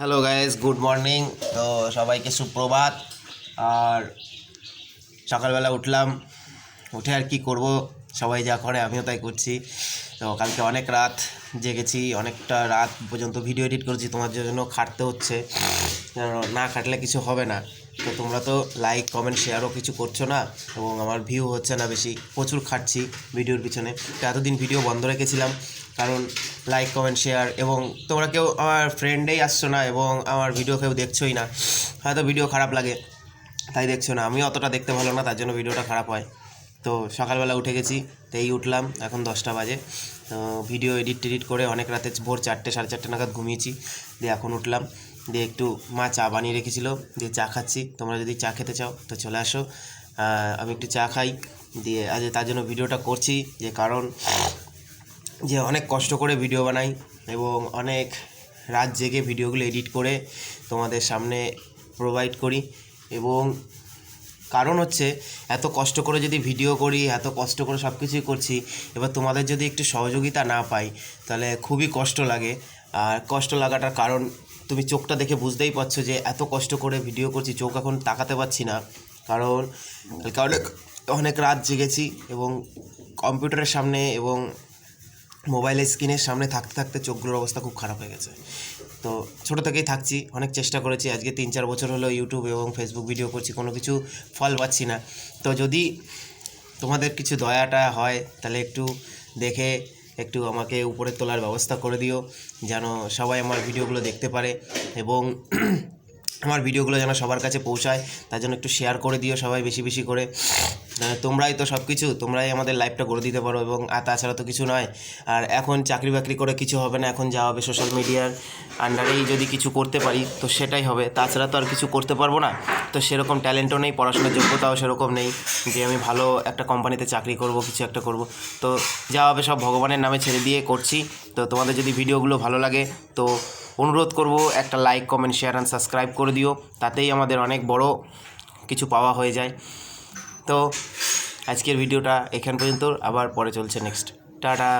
Hello guys good morning তো সবাইকে সুপ্রভাত। আর সকালবেলা উঠলাম। উঠে আর কি করব? সবাই যা করে, আমিও তাই করছি। তো কালকে অনেক রাত জেগেছি। অনেকটা রাত পর্যন্ত ভিডিও এডিট করেছি। তোমার জন্য খাটতে হচ্ছে। না খাটলে কিছু হবে না। তো তোমরা তো লাইক কমেন্ট শেয়ারও কিছু করছ না? এবং আমার ভিউ হচ্ছে না বেশি। প্রচুর খাটছি ভিডিওর পিছনে। এতদিন ভিডিও বন্ধ রেখেছিলাম। কারণ লাইক কমেন্ট শেয়ার এবং তোমরা কেউ আমার ফ্রেন্ডেই আসছো না এবং আমার ভিডিও কেউ দেখছোই না, হয়তো ভিডিও খারাপ লাগে, তাই দেখছ না। আমি অতটা দেখতে ভালো না, তার জন্য ভিডিওটা খারাপ হয়। তো সকালবেলা উঠে গেছি তো এই উঠলাম, এখন দশটা বাজে। তো ভিডিও এডিট টেডিট করে অনেক রাতে ভোর চারটে, সাড়ে চারটে নাগাদ ঘুমিয়েছি, দিয়ে এখন উঠলাম, দিয়ে একটু মা চা বানিয়ে রেখেছিল, দিয়ে চা খাচ্ছি। তোমরা যদি চা খেতে চাও, তো চলে আসো। আমি একটু চা খাই, দিয়ে আজ তার জন্য ভিডিওটা করছি, যে কারণ যে অনেক কষ্ট করে ভিডিও বানাই এবং অনেক রাত জেগে ভিডিওগুলো এডিট করে তোমাদের সামনে প্রোভাইড করি। এবং কারণ হচ্ছে এত কষ্ট করে যদি ভিডিও করি, এত কষ্ট করে সব কিছুই করছি, এবার তোমাদের যদি একটু সহযোগিতা না পাই, তাহলে খুবই কষ্ট লাগে। আর কষ্ট লাগাটার কারণ তুমি চোখটা দেখে বুঝতেই পারছ যে এত কষ্ট করে ভিডিও করছি, চোখ এখন তাকাতে পারছি না। কারণ অনেক অনেক রাত জেগেছি এবং কম্পিউটারের সামনে এবং মোবাইলের স্ক্রিনের সামনে থাকতে থাকতে চোখগুলোর অবস্থা খুব খারাপ হয়ে গেছে। তো ছোটো থেকেই থাকছি, অনেক চেষ্টা করেছি, আজকে তিন চার বছর হলো ইউটিউব এবং ফেসবুক ভিডিও করছি, কোনো কিছু ফল পাচ্ছি না। তো যদি তোমাদের কিছু দয়াটা হয়, তাহলে একটু দেখে, একটু আমাকে উপরে তোলার ব্যবস্থা করে দিও, যেন সবাই আমার ভিডিওগুলো দেখতে পারে এবং আমার ভিডিওগুলো যেন সবার কাছে পৌঁছায়, তার জন্য একটু শেয়ার করে দিও সবাই বেশি বেশি করে। তোমরাই তো সব কিছু তোমরাই আমাদের লাইফটা করে দিতে পারো এবং আর তাছাড়া তো কিছু নয়। আর এখন চাকরি বাকরি করে কিছু হবে না, এখন যা হবে সোশ্যাল মিডিয়ার আন্ডারেই যদি কিছু করতে পারি, তো সেটাই হবে। তাছাড়া তো আর কিছু করতে পারব না, তো সেরকম ট্যালেন্টও নেই, পড়াশোনার যোগ্যতাও সেরকম নেই যে আমি ভালো একটা কোম্পানিতে চাকরি করব, কিছু একটা করব। তো যা হবে সব ভগবানের নামে ছেড়ে দিয়ে করছি। তো তোমাদের যদি ভিডিওগুলো ভালো লাগে, তো অনুরোধ করব একটা like comment share and subscribe করে দিও। তাতেই আমাদের অনেক বড় কিছু পাওয়া হয়ে যায়। তো আজকের ভিডিওটা এখান পর্যন্ত। আবার পরে চলছে নেক্সট টাটা।